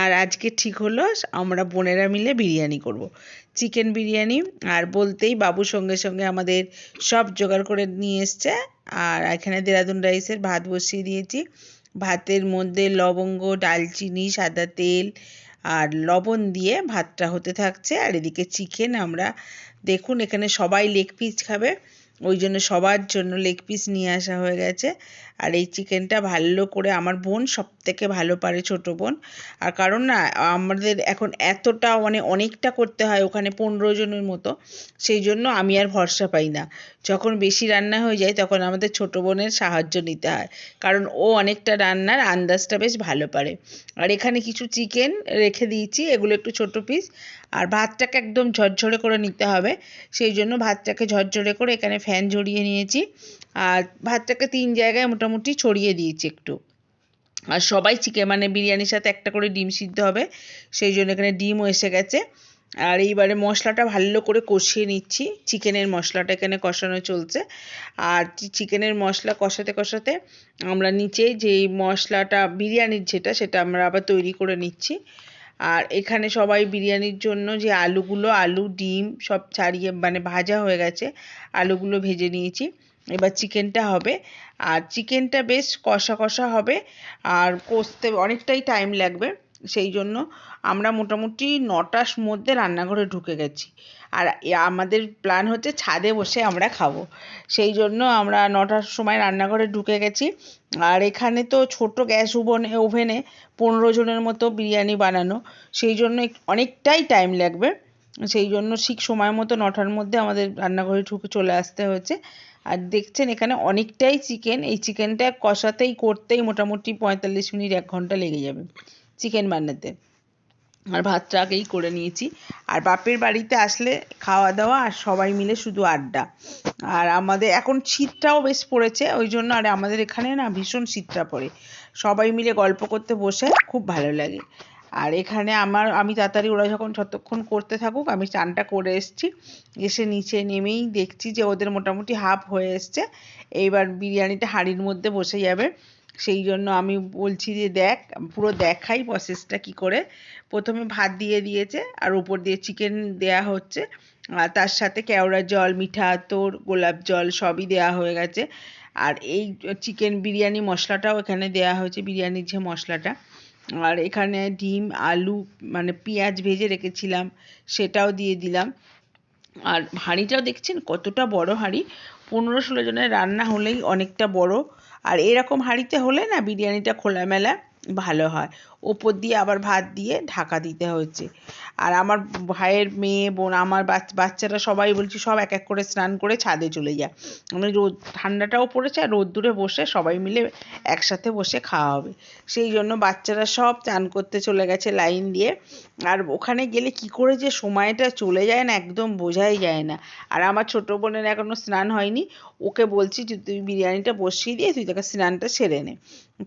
আর আজকে ঠিক হলো, আমরা বোনেরা মিলে বিরিয়ানি করব। চিকেন বিরিয়ানি, আর বলতেই বাবু সঙ্গে সঙ্গে আমাদের সব জোগাড় করে নিয়ে এসছে। আর এখানে দেরাদুন রাইসের ভাত বসিয়ে দিয়েছি। ভাতের মধ্যে লবঙ্গ, ডালচিনি, সাদা তেল আর লবণ দিয়ে ভাতটা হতে থাকছে। আর এদিকে চিকেন আমরা, দেখুন এখানে সবাই লেগ পিস খাবে। ওই জন্য সবার জন্য লেগ পিস নিয়ে আসা হয়ে গেছে। আর এই চিকেনটা ভালো করে আমার বোন সব থেকে ভালো পারে ছোট বোন। আর কারণ না, আমাদের এখন এতটা মানে অনেকটা করতে হয় ওখানে পনেরো জনের মতো, সেই জন্য আমি আর ভরসা পাই না। যখন বেশি রান্না হয়ে যায় তখন আমাদের ছোট বোনের সাহায্য নিতে হয়। কারণ ও অনেকটা রান্নার আন্দাজটা বেশ ভালো পারে। আর এখানে কিছু চিকেন রেখে দিয়েছি, এগুলো একটু ছোট পিস আর ভাতটাকে একদম ঝরঝরে করে নিতে হবে। সেই জন্য ভাতটাকে ঝরঝরে করে এখানে ফ্যান ঝরিয়ে নিয়েছি। আর ভাতটাকে তিন জায়গায় মোটামুটি ছড়িয়ে দিয়েছি একটু। আর সবাই চিকেন মানে বিরিয়ানির সাথে একটা করে ডিম সিদ্ধ হবে। সেই জন্য এখানে ডিমও এসে গেছে। আর এইবারে মশলাটা ভালো করে কষিয়ে নিচ্ছি। চিকেনের মশলাটা এখানে কষানো চলছে। আর চিকেনের মশলা কষাতে কষাতে আমরা নিচে যে মশলাটা, বিরিয়ানির যেটা, সেটা আমরা আবার তৈরি করে নিচ্ছি। আর এখানে সবাই বিরিয়ানির জন্য যে আলুগুলো, আলু, ডিম সব ছাড়িয়ে মানে ভাজা হয়ে গেছে, আলুগুলো ভেজে নিয়েছি। এবার চিকেনটা হবে। আর চিকেনটা বেশ কষা কষা হবে। আর কষতে অনেকটাই টাইম লাগবে। সেই জন্য আমরা মোটামুটি নটার মধ্যে রান্নাঘরে ঢুকে গেছি। আর আমাদের প্ল্যান হচ্ছে ছাদে বসে আমরা খাব। সেই জন্য আমরা নটার সময় রান্নাঘরে ঢুকে গেছি। আর এখানে তো ছোট গ্যাস ওভেনে ওভেনে পনেরো জনের মতো বিরিয়ানি বানানো। সেই জন্য অনেকটাই টাইম লাগবে। সেই জন্য ঠিক সময় মতো নটার মধ্যে আমাদের রান্নাঘরে ঢুকে চলে আসতে হয়েছে। আর দেখছেন এখানে অনেকটাই চিকেন এই চিকেনটা কষাতেই, করতেই মোটামুটি পঁয়তাল্লিশ মিনিট, এক ঘণ্টা লেগে যাবে। চিকেন বানাতে। আর ভাতটা আগেই করে নিয়েছি। আর বাপের বাড়িতে আসলে খাওয়া দাওয়া আর সবাই মিলে শুধু আড্ডা। আর আমাদের এখন শীতটাও বেশ পড়েছে, ওই জন্য আর আমাদের এখানে না ভীষণ শীতটা পড়ে। সবাই মিলে গল্প করতে বসে খুব ভালো লাগে। আর এখানে আমার, আমি তাড়াতাড়ি ওরা যখন যতক্ষণ করতে থাকুক, আমি চানটা করে এসেছি। এসে নিচে নেমেই দেখছি যে ওদের মোটামুটি হাফ হয়ে এসছে। এইবার বিরিয়ানিটা হাঁড়ির মধ্যে বসে যাবে। সেই জন্য আমি বলছি যে দেখ, পুরো দেখাই প্রসেসটা কি করে। প্রথমে ভাত দিয়ে দিয়েছে, আর উপর দিয়ে চিকেন দেয়া হচ্ছে। আর তার সাথে কেওড়া জল, মিঠা তোর গোলাপ জল সবই দেওয়া হয়ে গেছে। আর এই চিকেন বিরিয়ানি মশলাটাও এখানে দেওয়া হয়েছে, বিরিয়ানির যে মশলাটা। আর এখানে ডিম, আলু মানে পেঁয়াজ ভেজে রেখেছিলাম, সেটাও দিয়ে দিলাম। আর হাঁড়িটাও দেখছেন কতটা বড় হাঁড়ি? পনেরো ষোলো জনের রান্না হলেই অনেকটা বড়। আর এরকম হাঁড়িতে হলে না বিরিয়ানিটা খোলামেলা ভালো হয়। ওপর দিয়ে আবার ভাত দিয়ে ঢাকা দিতে হচ্ছে। আর আমার ভাইয়ের মেয়ে, বোন, আমার বাচ্চারা সবাই বলছি সব এক এক করে স্নান করে ছাদে চলে যায় মানে রোদ, ঠান্ডাটাও পড়েছে আর রোদ্দুরে বসে সবাই মিলে একসাথে বসে খাওয়া হবে। সেই জন্য বাচ্চারা সব চান করতে চলে গেছে লাইন দিয়ে। আর ওখানে গেলে কি করে যে সময়টা চলে যায় না, একদম বোঝাই যায় না। আর আমার ছোটো বোনের এখনও স্নান হয়নি। ওকে বলছি যে, তুই বিরিয়ানিটা বসিয়ে দিয়ে তুই তাকে স্নানটা সেরে নে।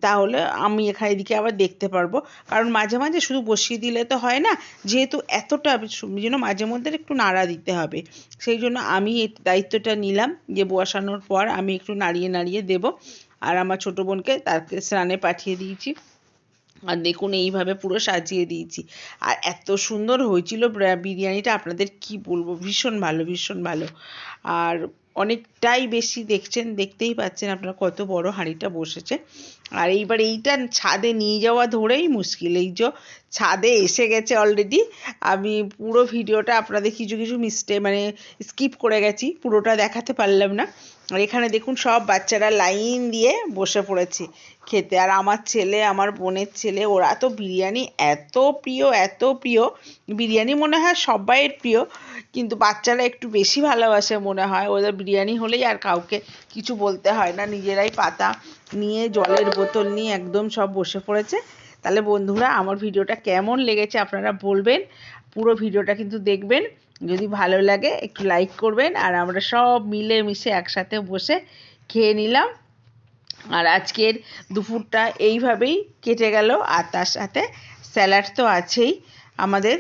তাহলে আমি এখানে এদিকে আবার দেখতে পারব। কারণ মাঝে মাঝে শুধু বসিয়ে দিলে তো হয় না, যেহেতু এতটা জন্য মাঝে মধ্যে একটু নাড়া দিতে হবে। সেই জন্য আমি এই দায়িত্বটা নিলাম যে, বসানোর পর আমি একটু নাড়িয়ে নাড়িয়ে দেব। আর আমার ছোটো বোনকে তাকে স্নানে পাঠিয়ে দিয়েছি। আর দেখুন এইভাবে পুরো সাজিয়ে দিয়েছি। আর এত সুন্দর হয়েছিল বিরিয়ানিটা। আপনাদের কি বলব? ভীষণ ভালো ভীষণ ভালো। আর অনেকটাই বেশি দেখছেন, দেখতেই পাচ্ছেন আপনারা কত বড় হাঁড়িটা বসেছে। আর এইবার এইটা ছাদে নিয়ে যাওয়া ধরেই মুশকিল। এই যে ছাদে এসে গেছে অলরেডি আমি পুরো ভিডিওটা আপনাদের কিছু কিছু মিস্টে মানে স্কিপ করে গেছি, পুরোটা দেখাতে পারলাম না। আর এখানে দেখুন সব বাচ্চারা লাইন দিয়ে বসে পড়েছে খেতে। আর আমার ছেলে, আমার বোনের ছেলে, ওরা তো বিরিয়ানি এত প্রিয় এত প্রিয়। বিরিয়ানি মনে হয় সবাইয়ের প্রিয়। কিন্তু বাচ্চারা একটু বেশি ভালোবাসে মনে হয়। ওদের বিরিয়ানি হলেই আর কাউকে কিছু বলতে হয় না। নিজেরাই পাতা নিয়ে, জলের বোতল নিয়ে একদম সব বসে পড়েছে। তাহলে বন্ধুরা, আমার ভিডিওটা কেমন লেগেছে আপনারা বলবেন। পুরো ভিডিওটা কিন্তু দেখবেন। যদি ভালো লাগে, একটু লাইক করবেন। আর আমরা সব মিলে মিশে একসাথে বসে খেয়ে নিলাম। আর আজকের দুপুরটা এইভাবেই কেটে গেল। আর তার সাথে স্যালাড তো আছেই আমাদের।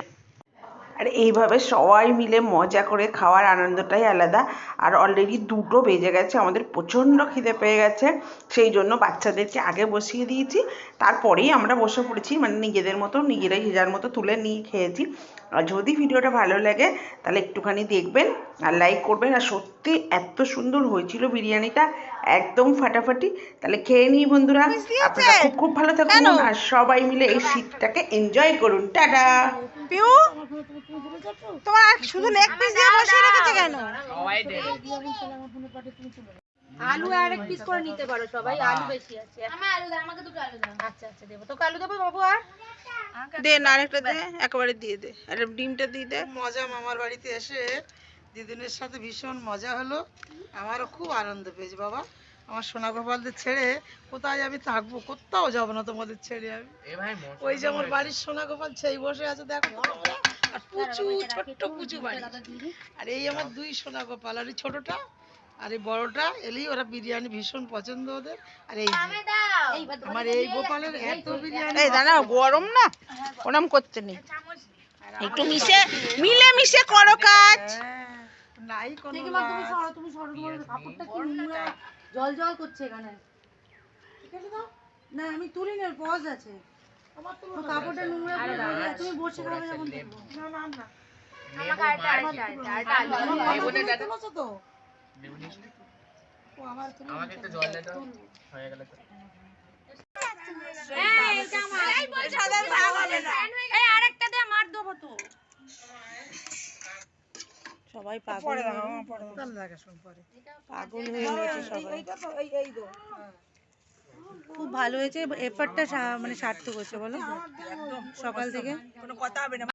আর এইভাবে সবাই মিলে মজা করে খাওয়ার আনন্দটাই আলাদা। আর অলরেডি দুটো বেজে গেছে, আমাদের প্রচণ্ড খিদে পেয়ে গেছে। সেই জন্য বাচ্চাদেরকে আগে বসিয়ে দিয়েছি। তারপরেই আমরা বসে পড়েছি মানে নিজেদের মতো, নিজেরাই যে যার মতো তুলে নিয়ে খেয়েছি। আর যদি ভিডিওটা ভালো লাগে তাহলে একটুখানি দেখবেন আর লাইক করবেন। আর সত্যি এত সুন্দর হয়েছিল বিরিয়ানিটা একদম ফাটাফাটি। তাহলে খেয়ে নিই বন্ধুরা। আপনারা খুব খুব ভালো থাকুন আর সবাই মিলে এই শীতটাকে এনজয় করুন। টাটা! পিউ তোমার শুধু লেগ পিস দিয়ে বসিয়ে রেখেছে কেন? আলু আর এক পিস করে নিতে পারো সবাই আলু বেশি আছে। আমার আলু দাও আমাকে দুটো আলু দাও। আচ্ছা আচ্ছা দেবো। তোকে আলু দেবো বাবু আর? দে না আরেকটা দে একেবারে দিয়ে দে। আর ডিমটা দিয়ে দে। মজা মামার বাড়িতে এসে দিদিনের সাথে ভীষণ মজা হলো। আমারও খুব আনন্দ পেয়েছি বাবা। আমার সোনা গোপালদের ছেড়ে কোথায় আমি থাকব? কোথাও যাব না তোমাদের ছেড়ে আমি। ওই যে আমার বাড়ির সোনা গোপাল সেই বসে আছে দেখো আর পুচু ছোট্ট পুচু বাড়ি। আর এই আমার দুই সোনা গোপাল আর এই ছোটটা আর এই বড়টা এলেই ওরা বিরিয়ানি ভীষণ পছন্দ ওদের। আর এই আমার এই গোপালের এত বিরিয়ানি। এই দাঁড়া গরম না? ওরম করতে নেই একটু মিশে মিলে মিশে করো কাজ। হ্যাঁ, নাই কোনো তুমি সরো তুমি সরো তোমার কাপড়টা কি নোংরা জল জল করছে এখানে। না আমি তুলি না পজ আছে। তোমার কাপড়টা নোংরা করে তুমি বসে খাবে যখন না না না। আরেকটা আলু তুলেছো তো আমার তুমি এই আরেকটা দে মার দেবো তো। সবাই পাগল পাগল হয়ে গেছে সবাই। এই দো। খুব ভালো হয়েছে এফার্টটা মানে সার্থক হয়েছে বলো। সকাল থেকে। কোনো কথা হবে না।